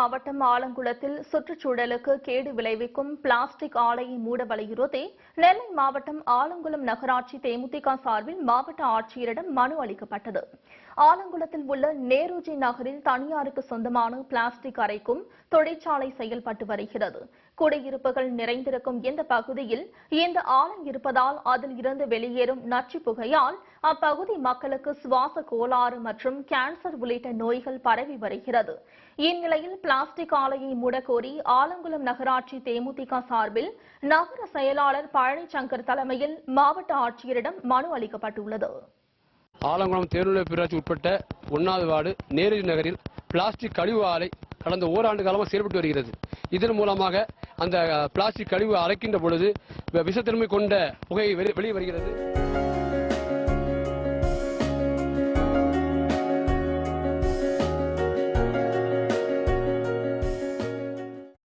மாவட்டம் ஆலங்குளத்தில் சுற்றுச்சூழலுக்கு கேடு விளைவிக்கும் பிளாஸ்டிக் ஆலையை மூட வலியுறுத்தி நெல்லை மாவட்டம் ஆலங்குளம் நகராட்சி தேமுதிக சார்பில் மாவட்ட ஆட்சியரிடம் மனு அளிக்கப்பட்டது. ஆலங்குளத்தில் உள்ள நேருஜி நகரில் தனியாருக்கு சொந்தமான பிளாஸ்டிக் அறைக்கும் தொழிற்சாலை செயல்பட்டு வருகிறது. குடியிருப்புகள் நிறைந்திருக்கும் இந்த பகுதியில் இந்த ஆலை இருப்பதால் அதில் இருந்து வெளியேறும் நச்சு புகையால் அப்பகுதி மக்களுக்கு சுவாச கோளாறு மற்றும் கேன்சர் உள்ளிட்ட நோய்கள் பரவி வருகிறது. இந்நிலையில் பிளாஸ்டிக் ஆலையை மூடக்கோரி ஆலங்குளம் நகராட்சி தேமுதிக சார்பில் நகர செயலாளர் பழனிசங்கர் தலைமையில் மாவட்ட ஆட்சியரிடம் மனு அளிக்கப்பட்டுள்ளது. ஆலங்குளம் தேர்வுநிலை பேராட்சி உட்பட்ட ஒன்னாவது வார்டு நேரு நகரில் பிளாஸ்டிக் கழிவு ஆலை கடந்த ஓராண்டு காலமாக செயல்பட்டு வருகிறது. இதன் மூலமாக அந்த பிளாஸ்டிக் கழிவு அரைக்கின்ற பொழுது விஷத்தன்மை கொண்ட புகை வெளி- வெளியே வருகிறது.